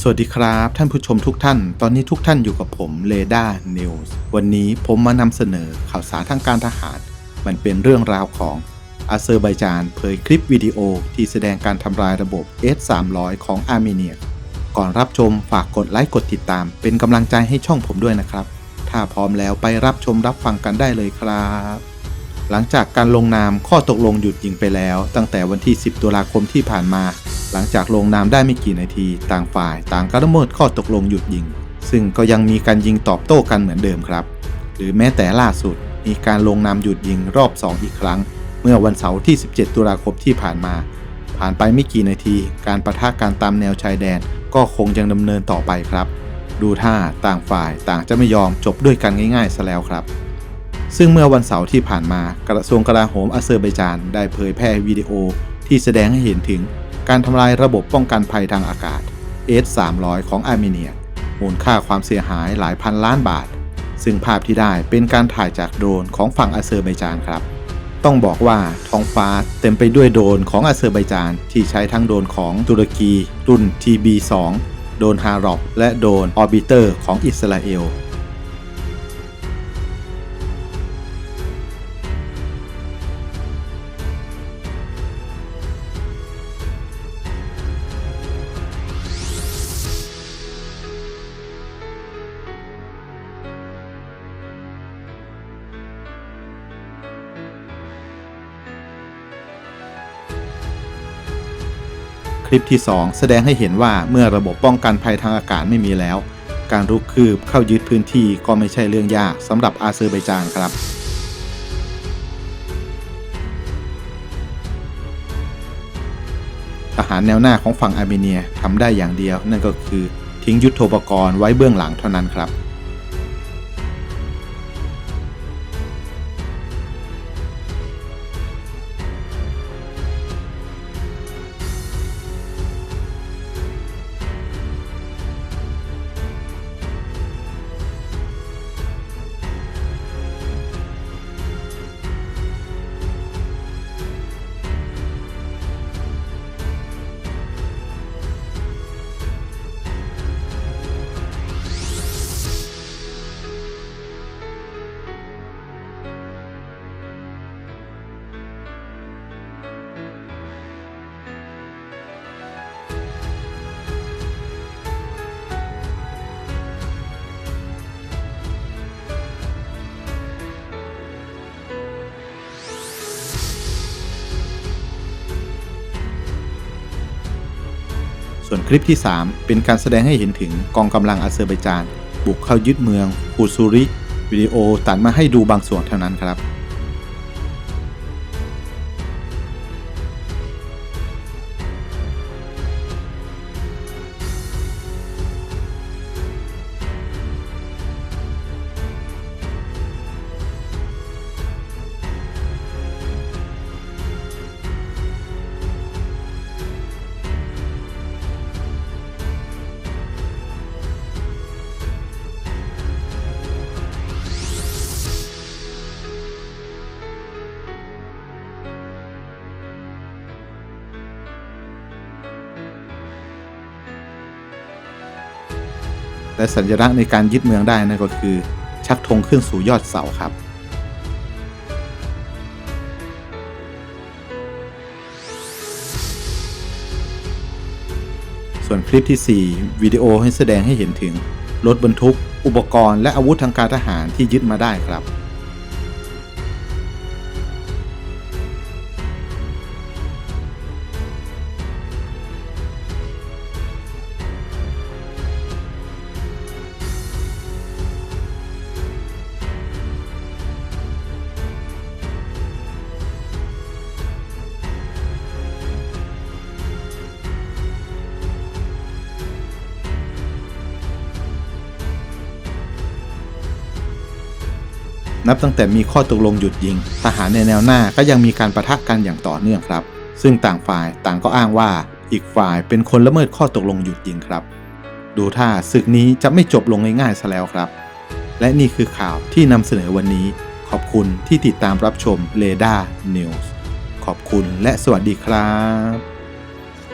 สวัสดีครับ ท่านผู้ชมทุกท่าน ตอนนี้ทุกท่านอยู่กับผมเ a ดานิวส์วันนี้ผมมานำเสนอข่าวสารทางการทหาร มันเป็นเรื่องราวของอาเซอร์ไบจานเผยคลิปวิดีโอที่แสดงการทำลายระบบ S300 ของอาร์เมเนีย ก่อนรับชมฝากกดไลค์กดติดตาม เป็นกำลังใจให้ช่องผมด้วยนะครับ ถ้าพร้อมแล้วไปรับชมรับฟังกันได้เลยครับ หลังจากการลงนามข้อตกลงหยุดยิงไปแล้ว ตั้งแต่วันที่ 10 ตุลาคมที่ผ่านมา หลังจากลงนามได้ไม่กี่นาที ต่างฝ่ายต่างก็ละเมิดข้อตกลงหยุดยิง ซึ่งก็ยังมีการยิงตอบโต้กันเหมือนเดิมครับ หรือแม้แต่ล่าสุดมีการลงนามหยุดยิงรอบ 2 อีกครั้ง เมื่อวันเสาร์ที่ 17 ตุลาคมที่ผ่านมา ผ่านไปไม่กี่นาที การประทะการตามแนวชายแดน ก็คงยังดำเนินต่อไปครับ ดูท่าต่างฝ่ายต่างจะไม่ยอมจบด้วยกันง่ายๆซะแล้วครับ ซึ่งเมื่อวันเสาร์ที่ผ่านมากระทรวงกลาโหมอาเซอร์ไบจานได้เผยแพร่วิดีโอที่แสดงให้เห็นถึง การทำลายระบบป้องกันภัยทางอากาศ S-300 ของอาร์เมเนีย มูลค่าความเสียหายหลายพันล้านบาท ซึ่งภาพที่ได้เป็นการถ่ายจากโดรนของฝั่งอาเซอร์ไบจานครับ ต้องบอกว่าท้องฟ้าเต็มไปด้วยโดรนของอาเซอร์ไบจานที่ใช้ทั้งโดรนของตุรกี รุ่น TB2 โดรนฮารอกและโดรนออร์บิเตอร์ของอิสราเอล คลิปที่ 2 แสดงให้เห็นว่าเมื่อระบบป้องกันภัยทางอากาศไม่มีแล้ว การรุกคืบเข้ายึดพื้นที่ก็ไม่ใช่เรื่องยากสำหรับอาเซอร์ไบจานครับทหารแนวหน้าของฝั่งอาร์เมเนียทำได้อย่างเดียว นั่นก็คือทิ้งยุทโธปกรณ์ไว้เบื้องหลังเท่านั้นครับ ส่วนคลิปที่ 3 เป็นการแสดงให้เห็นถึงกองกำลังอาเซอร์ไบจาน บุกเข้ายึดเมืองคูซูริ วิดีโอตัดมาให้ดูบางส่วนเท่านั้นครับ และสัญลักษณ์ในการยึดเมืองได้นั่นก็คือ ชักธงขึ้นสู่ยอดเสาครับ ส่วนคลิปที่ 4 วิดีโอให้แสดงให้เห็นถึงรถบรรทุก อุปกรณ์และอาวุธทางการทหารที่ยึดมาได้ครับ นับตั้งแต่มีข้อตกลงหยุดยิง ทหารในแนวหน้าก็ยังมีการประทะกันอย่างต่อเนื่องครับ ซึ่งต่างฝ่ายต่างก็อ้างว่าอีกฝ่ายเป็นคนละเมิดข้อตกลงหยุดยิงครับ ดูท่าศึกนี้จะไม่จบลงง่ายๆซะแล้วครับ และนี่คือข่าวที่นำเสนอวันนี้ ขอบคุณที่ติดตามรับชม r a d a r News ขอบคุณและสวัสดีครับ